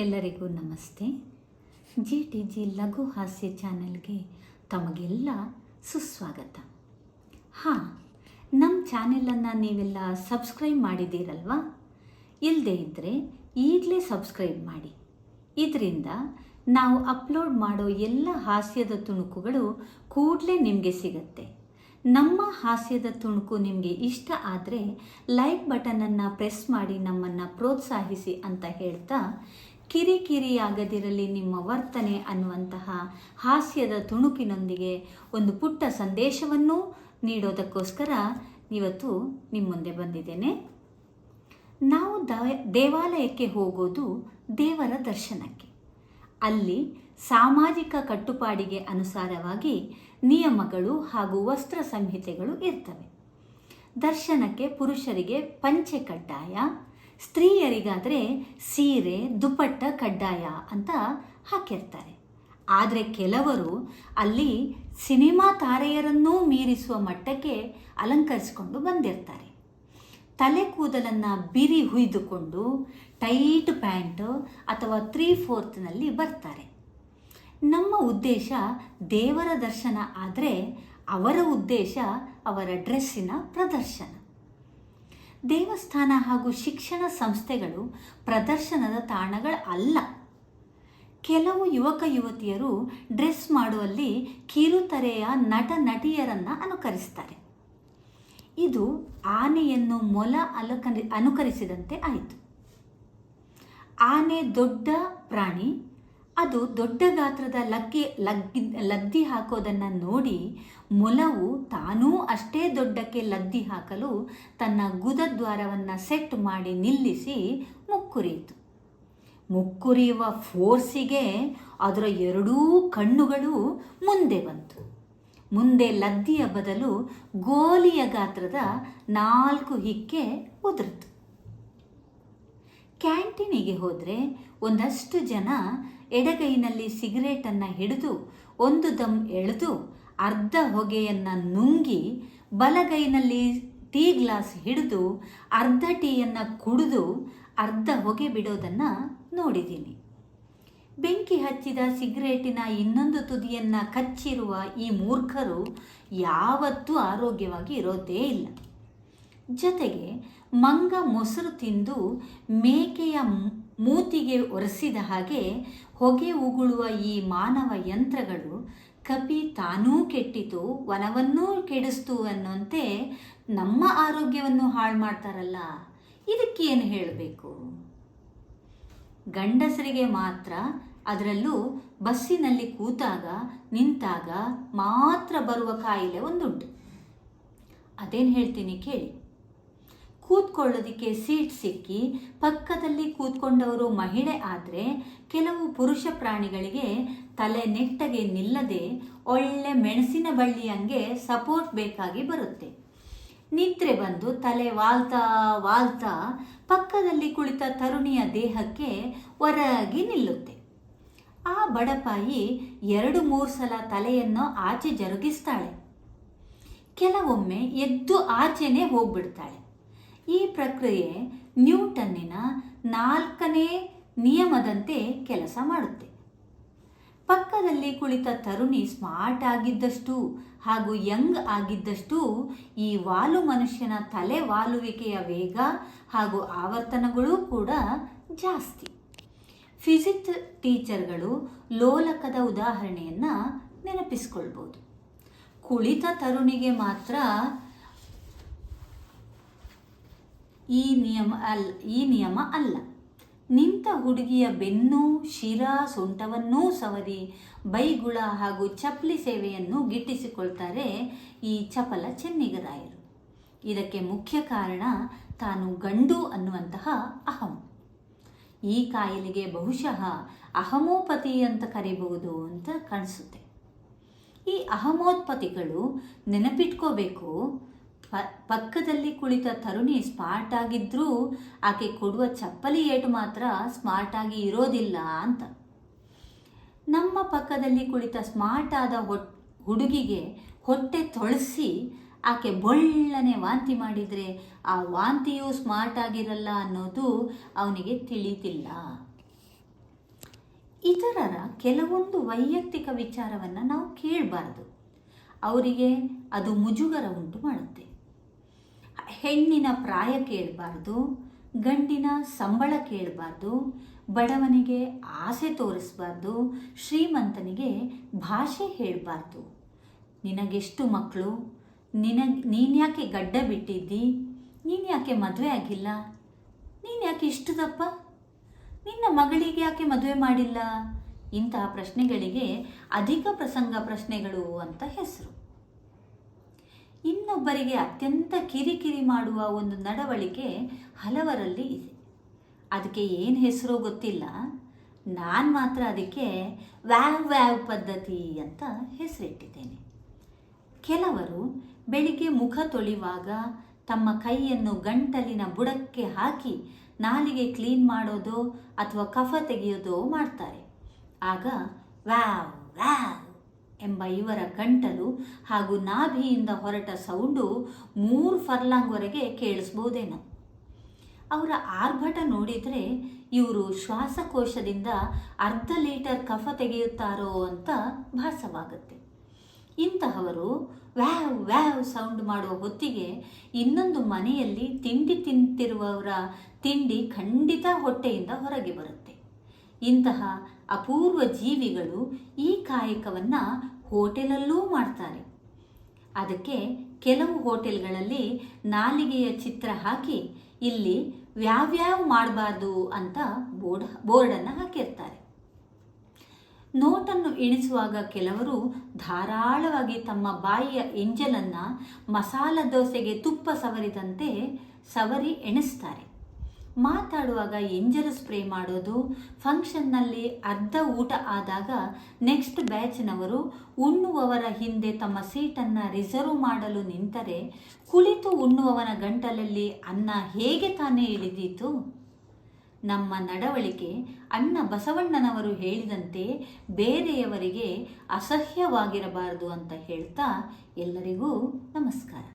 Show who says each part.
Speaker 1: ಎಲ್ಲರಿಗೂ ನಮಸ್ತೆ. G T G ಲಘು ಹಾಸ್ಯ ಚಾನೆಲ್ಗೆ ತಮಗೆಲ್ಲ ಸುಸ್ವಾಗತ. ಹಾಂ ನಮ್ಮ ಚಾನೆಲನ್ನು ನೀವೆಲ್ಲ ಸಬ್ಸ್ಕ್ರೈಬ್ ಮಾಡಿದ್ದೀರಲ್ವಾ? ಇಲ್ಲದೇ ಇದ್ದರೆ ಈಗಲೇ ಸಬ್ಸ್ಕ್ರೈಬ್ ಮಾಡಿ. ಇದರಿಂದ ನಾವು ಅಪ್ಲೋಡ್ ಮಾಡೋ ಎಲ್ಲ ಹಾಸ್ಯದ ತುಣುಕುಗಳು ಕೂಡಲೇ ನಿಮಗೆ ಸಿಗುತ್ತೆ. ನಮ್ಮ ಹಾಸ್ಯದ ತುಣುಕು ನಿಮಗೆ ಇಷ್ಟ ಆದರೆ ಲೈಕ್ ಬಟನನ್ನು ಪ್ರೆಸ್ ಮಾಡಿ ನಮ್ಮನ್ನು ಪ್ರೋತ್ಸಾಹಿಸಿ ಅಂತ ಹೇಳ್ತಾ ಕಿರಿಕಿರಿ ಆಗದಿರಲಿ ನಿಮ್ಮ ವರ್ತನೆ ಅನ್ನುವಂತಹ ಹಾಸ್ಯದ ತುಣುಕಿನೊಂದಿಗೆ ಒಂದು ಪುಟ್ಟ ಸಂದೇಶವನ್ನು ನೀಡೋದಕ್ಕೋಸ್ಕರ ಇವತ್ತು ನಿಮ್ಮ ಮುಂದೆ ಬಂದಿದ್ದೇನೆ. ನಾವು ದೇವಾಲಯಕ್ಕೆ ಹೋಗೋದು ದೇವರ ದರ್ಶನಕ್ಕೆ. ಅಲ್ಲಿ ಸಾಮಾಜಿಕ ಕಟ್ಟುಪಾಡಿಗೆ ಅನುಸಾರವಾಗಿ ನಿಯಮಗಳು ಹಾಗೂ ವಸ್ತ್ರ ಸಂಹಿತೆಗಳು ಇರ್ತವೆ. ದರ್ಶನಕ್ಕೆ ಪುರುಷರಿಗೆ ಪಂಚೆ ಕಡ್ಡಾಯ ಸ್ತ್ರೀಯರಿಗಾದರೆ ಸೀರೆ, ದುಪಟ್ಟ, ಕಡ್ಡಾಯ ಅಂತ ಹಾಕಿರ್ತಾರೆ. ಆದರೆ ಕೆಲವರು ಅಲ್ಲಿ ಸಿನಿಮಾ ತಾರೆಯರನ್ನೂ ಮೀರಿಸುವ ಮಟ್ಟಕ್ಕೆ ಅಲಂಕರಿಸಿಕೊಂಡು ಬಂದಿರ್ತಾರೆ. ತಲೆ ಕೂದಲನ್ನು ಬಿರಿ ಹುಯ್ದುಕೊಂಡು ಟೈಟ್ ಪ್ಯಾಂಟ್ ಅಥವಾ ತ್ರೀ ಫೋರ್ತ್ನಲ್ಲಿ ಬರ್ತಾರೆ. ನಮ್ಮ ಉದ್ದೇಶ ದೇವರ ದರ್ಶನ ಆದರೆ ಅವರ ಉದ್ದೇಶ ಅವರ ಡ್ರೆಸ್ಸಿನ ಪ್ರದರ್ಶನ. ದೇವಸ್ಥಾನ ಹಾಗೂ ಶಿಕ್ಷಣ ಸಂಸ್ಥೆಗಳು ಪ್ರದರ್ಶನದ ತಾಣಗಳ ಅಲ್ಲ ಕೆಲವು ಯುವಕ ಯುವತಿಯರು ಡ್ರೆಸ್ ಮಾಡುವಲ್ಲಿ ಕಿರುತೆರೆಯ ನಟ ನಟಿಯರನ್ನು ಅನುಕರಿಸ್ತಾರೆ. ಇದು ಆನೆಯನ್ನು ಮೊಲ ಅಲಕ ಅನುಕರಿಸಿದಂತೆ ಆಯಿತು. ಆನೆ ದೊಡ್ಡ ಪ್ರಾಣಿ ಅದು ದೊಡ್ಡ ಗಾತ್ರದ ಲಕ್ಕಿ, ಲಗ್ಗಿ, ಲದ್ದಿ ಹಾಕೋದನ್ನು ನೋಡಿ ಮೊಲವು ತಾನೂ ಅಷ್ಟೇ ದೊಡ್ಡಕ್ಕೆ ಲದ್ದಿ ಹಾಕಲು ತನ್ನ ಗುದದ್ವಾರವನ್ನು ಸೆಟ್ ಮಾಡಿ ನಿಲ್ಲಿಸಿ ಮುಕ್ಕುರಿಯಿತು. ಮುಕ್ಕುರಿಯುವ ಫೋರ್ಸಿಗೆ ಅದರ ಎರಡೂ ಕಣ್ಣುಗಳು ಮುಂದೆ ಬಂತು. ಮುಂದೆ ಲದ್ದಿಯ ಬದಲು ಗೋಲಿಯ ಗಾತ್ರದ ನಾಲ್ಕು ಹಿಕ್ಕೆ ಉದುರಿತು. ಕ್ಯಾಂಟೀನಿಗೆ ಹೋದರೆ ಒಂದಷ್ಟು ಜನ ಎಡಗೈನಲ್ಲಿ ಸಿಗರೇಟನ್ನು ಹಿಡಿದು, ಒಂದು ದಮ್ ಎಳೆದು, ಅರ್ಧ ಹೊಗೆಯನ್ನು ನುಂಗಿ, ಬಲಗೈನಲ್ಲಿ ಟೀ ಗ್ಲಾಸ್ ಹಿಡಿದು, ಅರ್ಧ ಟೀಯನ್ನು ಕುಡಿದು, ಅರ್ಧ ಹೊಗೆ ಬಿಡೋದನ್ನು ನೋಡಿದ್ದೀನಿ. ಬೆಂಕಿ ಹಚ್ಚಿದ ಸಿಗರೇಟಿನ ಇನ್ನೊಂದು ತುದಿಯನ್ನು ಕಚ್ಚಿರುವ ಈ ಮೂರ್ಖರು ಯಾವತ್ತೂ ಆರೋಗ್ಯವಾಗಿ ಇರೋದೇ ಇಲ್ಲ. ಜೊತೆಗೆ ಮಂಗ ಮೊಸರು ತಿಂದು ಮೇಕೆಯ ಮೂತಿಗೆ ಒರೆಸಿದ ಹಾಗೆ ಹೊಗೆ ಉಗುಳುವ ಈ ಮಾನವ ಯಂತ್ರಗಳು ಕಪಿ ತಾನೂ ಕೆಟ್ಟಿತು, ವನವನ್ನೂ ಕೆಡಿಸ್ತು ಅನ್ನುವಂತೆ ನಮ್ಮ ಆರೋಗ್ಯವನ್ನು ಹಾಳು ಮಾಡ್ತಾರಲ್ಲ? ಇದಕ್ಕೇನು ಹೇಳಬೇಕು? ಗಂಡಸರಿಗೆ ಮಾತ್ರ, ಅದರಲ್ಲೂ ಬಸ್ಸಿನಲ್ಲಿ ಕೂತಾಗ, ನಿಂತಾಗ ಮಾತ್ರ ಬರುವ ಕಾಯಿಲೆ ಒಂದುಂಟು. ಅದೇನು ಹೇಳ್ತೀನಿ ಕೇಳಿ. ಕೂತ್ಕೊಳ್ಳೋದಕ್ಕೆ ಸೀಟ್ ಸಿಕ್ಕಿ ಪಕ್ಕದಲ್ಲಿ ಕೂತ್ಕೊಂಡವರು ಮಹಿಳೆ ಆದರೆ ಕೆಲವು ಪುರುಷ ಪ್ರಾಣಿಗಳಿಗೆ ತಲೆ ನೆಟ್ಟಗೆ ನಿಲ್ಲದೆ ಒಳ್ಳೆ ಮೆಣಸಿನ ಬಳ್ಳಿಯಂಗೆ ಸಪೋರ್ಟ್ ಬೇಕಾಗಿ ಬರುತ್ತೆ. ನಿದ್ರೆ ಬಂದು ತಲೆ ವಾಲ್ತಾ ವಾಲ್ತಾ ಪಕ್ಕದಲ್ಲಿ ಕುಳಿತ ತರುಣಿಯ ದೇಹಕ್ಕೆ ಹೊರಗಿ ನಿಲ್ಲುತ್ತೆ. ಆ ಬಡಪಾಯಿ ಎರಡು ಮೂರು ಸಲ ತಲೆಯನ್ನು ಆಚೆ ಜರುಗಿಸ್ತಾಳೆ. ಕೆಲವೊಮ್ಮೆ ಎದ್ದು ಆಚೆನೇ ಹೋಗ್ಬಿಡ್ತಾಳೆ. ಈ ಪ್ರಕ್ರಿಯೆ ನ್ಯೂಟನ್ನಿನ ನಾಲ್ಕನೇ ನಿಯಮದಂತೆ ಕೆಲಸ ಮಾಡುತ್ತೆ. ಪಕ್ಕದಲ್ಲಿ ಕುಳಿತ ತರುಣಿ ಸ್ಮಾರ್ಟ್ ಆಗಿದ್ದಷ್ಟು ಹಾಗೂ ಯಂಗ್ ಆಗಿದ್ದಷ್ಟು ಈ ವಾಲು ಮನುಷ್ಯನ ತಲೆ ವಾಲುವಿಕೆಯ ವೇಗ ಹಾಗೂ ಆವರ್ತನಗಳೂ ಕೂಡ ಜಾಸ್ತಿ. ಫಿಸಿಕ್ಸ್ ಟೀಚರ್ಗಳು ಲೋಲಕದ ಉದಾಹರಣೆಯನ್ನು ನೆನಪಿಸ್ಕೊಳ್ಬೋದು. ಕುಳಿತ ತರುಣಿಗೆ ಮಾತ್ರ ಈ ನಿಯಮ ಅಲ್ಲ ಈ ನಿಯಮ ಅಲ್ಲ. ನಿಂತ ಹುಡುಗಿಯ ಬೆನ್ನು, ಶಿರ, ಸೊಂಟವನ್ನೂ ಸವರಿ, ಬೈಗುಳ ಹಾಗೂ ಚಪ್ಪಲಿ ಸೇವೆಯನ್ನು ಗಿಟ್ಟಿಸಿಕೊಳ್ತಾರೆ ಈ ಚಪಲ ಚೆನ್ನಿಗರಾಯರು ಇದಕ್ಕೆ ಮುಖ್ಯ ಕಾರಣ ತಾನು ಗಂಡು ಅನ್ನುವಂತಹ ಅಹಂ. ಈ ಕಾಯಿಲೆಗೆ ಬಹುಶಃ ಅಹಮೋಪತಿ ಅಂತ ಕರಿಬಹುದು ಅಂತ ಕಾಣಿಸುತ್ತೆ. ಈ ಅಹಮೋತ್ಪತಿಗಳು ನೆನಪಿಟ್ಕೋಬೇಕು ಪಕ್ಕದಲ್ಲಿ ಕುಳಿತ ತರುಣಿ ಸ್ಮಾರ್ಟ್ ಆಗಿದ್ರೂ ಆಕೆ ಕೊಡುವ ಚಪ್ಪಲಿ ಏಟು ಮಾತ್ರ ಸ್ಮಾರ್ಟ್ ಆಗಿ ಇರೋದಿಲ್ಲ ಅಂತ. ನಮ್ಮ ಪಕ್ಕದಲ್ಲಿ ಕುಳಿತ ಸ್ಮಾರ್ಟ್ ಆದ ಹುಡುಗಿಗೆ ಹೊಟ್ಟೆ ತೊಳಸಿ ಆಕೆ ಬೊಳ್ಳನೆ ವಾಂತಿ ಮಾಡಿದರೆ ಆ ವಾಂತಿಯು ಸ್ಮಾರ್ಟ್ ಆಗಿರಲ್ಲ ಅನ್ನೋದು ಅವನಿಗೆ ತಿಳಿತಿಲ್ಲ. ಇತರರ ಕೆಲವೊಂದು ವೈಯಕ್ತಿಕ ವಿಚಾರವನ್ನು ನಾವು ಕೇಳಬಾರ್ದು. ಅವರಿಗೆ ಅದು ಮುಜುಗರ ಉಂಟು ಮಾಡುತ್ತೆ. ಹೆಣ್ಣಿನ ಪ್ರಾಯ ಕೇಳಬಾರ್ದು, ಗಂಡಿನ ಸಂಬಳ ಕೇಳಬಾರ್ದು, ಬಡವನಿಗೆ ಆಸೆ ತೋರಿಸಬಾರ್ದು, ಶ್ರೀಮಂತನಿಗೆ ಭಾಷೆ ಹೇಳಬಾರ್ದು. ನಿನಗೆಷ್ಟು ಮಕ್ಕಳು ನಿನಗೆ ನೀನ್ಯಾಕೆ ಗಡ್ಡ ಬಿಟ್ಟಿದ್ದಿ? ನೀನು ಯಾಕೆ ಮದುವೆ ಆಗಿಲ್ಲ? ನೀನು ಯಾಕೆ ಇಷ್ಟು ದಪ್ಪ? ನಿನ್ನ ಮಗಳಿಗೆ ಯಾಕೆ ಮದುವೆ ಮಾಡಿಲ್ಲ? ಇಂತಹ ಪ್ರಶ್ನೆಗಳಿಗೆ ಅಧಿಕ ಪ್ರಸಂಗ ಪ್ರಶ್ನೆಗಳು ಅಂತ ಹೆಸರು. ಇನ್ನೊಬ್ಬರಿಗೆ ಅತ್ಯಂತ ಕಿರಿಕಿರಿ ಮಾಡುವ ಒಂದು ನಡವಳಿಕೆ ಹಲವರಲ್ಲಿ ಇದೆ. ಅದಕ್ಕೆ ಏನು ಹೆಸರು ಗೊತ್ತಿಲ್ಲ. ನಾನು ಮಾತ್ರ ಅದಕ್ಕೆ ವ್ಯಾವ್ ವ್ಯಾವ್ ಪದ್ಧತಿ ಅಂತ ಹೆಸರಿಟ್ಟಿದ್ದೇನೆ. ಕೆಲವರು ಬೆಳಿಗ್ಗೆ ಮುಖ ತೊಳೆಯುವಾಗ ತಮ್ಮ ಕೈಯನ್ನು ಗಂಟಲಿನ ಬುಡಕ್ಕೆ ಹಾಕಿ ನಾಲಿಗೆ ಕ್ಲೀನ್ ಮಾಡೋದೋ ಅಥವಾ ಕಫ ತೆಗೆಯೋದೋ ಮಾಡ್ತಾರೆ. ಆಗ ವ್ಯಾವ್ ವ್ಯಾವ್ ಎಂಬ ಇವರ ಗಂಟಲು ಹಾಗೂ ನಾಭಿಯಿಂದ ಹೊರಟ ಸೌಂಡು ಮೂರು ಫರ್ಲಾಂಗ್ವರೆಗೆ ಕೇಳಿಸ್ಬೋದೇನೋ ಅವರ ಆರ್ಭಟ ನೋಡಿದರೆ ಇವರು ಶ್ವಾಸಕೋಶದಿಂದ ಅರ್ಧ ಲೀಟರ್ ಕಫ ತೆಗೆಯುತ್ತಾರೋ ಅಂತ ಭಾಸವಾಗುತ್ತೆ. ಇಂತಹವರು ವ್ಯಾವ್ ವ್ಯಾವ್ ಸೌಂಡ್ ಮಾಡುವ ಹೊತ್ತಿಗೆ ಇನ್ನೊಂದು ಮನೆಯಲ್ಲಿ ತಿಂಡಿ ತಿಂತಿರುವವರ ತಿಂಡಿ ಖಂಡಿತ ಹೊಟ್ಟೆಯಿಂದ ಹೊರಗೆ ಬರುತ್ತೆ. ಇಂತಹ ಅಪೂರ್ವ ಜೀವಿಗಳು ಈ ಕಾಯಕವನ್ನು ಹೋಟೆಲಲ್ಲೂ ಮಾಡ್ತಾರೆ. ಅದಕ್ಕೆ ಕೆಲವು ಹೋಟೆಲ್ಗಳಲ್ಲಿ ನಾಲಿಗೆಯ ಚಿತ್ರ ಹಾಕಿ ಇಲ್ಲಿ ವ್ಯಾವ್ಯಾವ್ ಮಾಡಬಾರ್ದು ಅಂತ ಬೋರ್ಡ್ ಬೋರ್ಡನ್ನು ಹಾಕಿರ್ತಾರೆ. ನೋಟನ್ನು ಎಣಿಸುವಾಗ ಕೆಲವರು ಧಾರಾಳವಾಗಿ ತಮ್ಮ ಬಾಯಿಯ ಎಂಜಲನ್ನು ಮಸಾಲ ದೋಸೆಗೆ ತುಪ್ಪ ಸವರಿದಂತೆ ಸವರಿ ಎಣಿಸ್ತಾರೆ. ಮಾತಾಡುವಾಗ ಎಂಜಲು ಸ್ಪ್ರೇ ಮಾಡೋದು, ಫಂಕ್ಷನ್ನಲ್ಲಿ ಅರ್ಧ ಊಟ ಆದಾಗ ನೆಕ್ಸ್ಟ್ ಬ್ಯಾಚ್ನವರು ಉಣ್ಣುವವರ ಹಿಂದೆ ತಮ್ಮ ಸೀಟನ್ನು ರಿಸರ್ವ್ ಮಾಡಲು ನಿಂತರೆ ಕುಳಿತು ಉಣ್ಣುವವನ ಗಂಟಲಲ್ಲಿ ಅನ್ನ ಹೇಗೆ ತಾನೇ ಇಳಿದೀತು? ನಮ್ಮ ನಡವಳಿಕೆ ಅಣ್ಣ ಬಸವಣ್ಣನವರು ಹೇಳಿದಂತೆ ಬೇರೆಯವರಿಗೆ ಅಸಹ್ಯವಾಗಿರಬಾರದು ಅಂತ ಹೇಳ್ತಾ ಎಲ್ಲರಿಗೂ ನಮಸ್ಕಾರ.